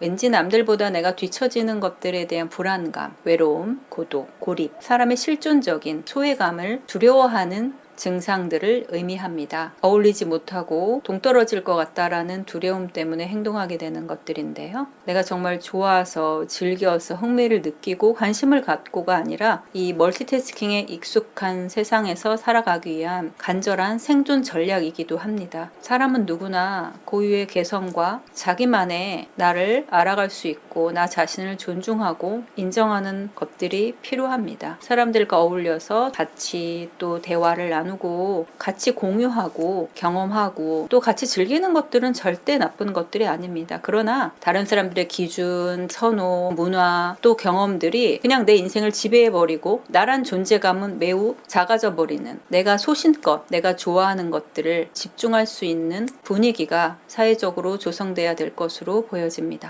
왠지 남들보다 내가 뒤처지는 것들에 대한 불안감, 외로움, 고독, 고립, 사람의 실존적인 소외감을 두려워하는 증상들을 의미합니다. 어울리지 못하고 동떨어질 것 같다라는 두려움 때문에 행동하게 되는 것들인데요. 내가 정말 좋아서 즐겨서 흥미를 느끼고 관심을 갖고가 아니라 이 멀티태스킹에 익숙한 세상에서 살아가기 위한 간절한 생존 전략이기도 합니다. 사람은 누구나 고유의 개성과 자기만의 나를 알아갈 수 있고 나 자신을 존중하고 인정하는 것들이 필요합니다. 사람들과 어울려서 같이 또 대화를 나누 고 같이 공유하고 경험하고 또 같이 즐기는 것들은 절대 나쁜 것들이 아닙니다. 그러나 다른 사람들의 기준, 선호, 문화 또 경험들이 그냥 내 인생을 지배해버리고 나란 존재감은 매우 작아져 버리는 내가 소신껏 내가 좋아하는 것들을 집중할 수 있는 분위기가 사회적으로 조성돼야 될 것으로 보여집니다.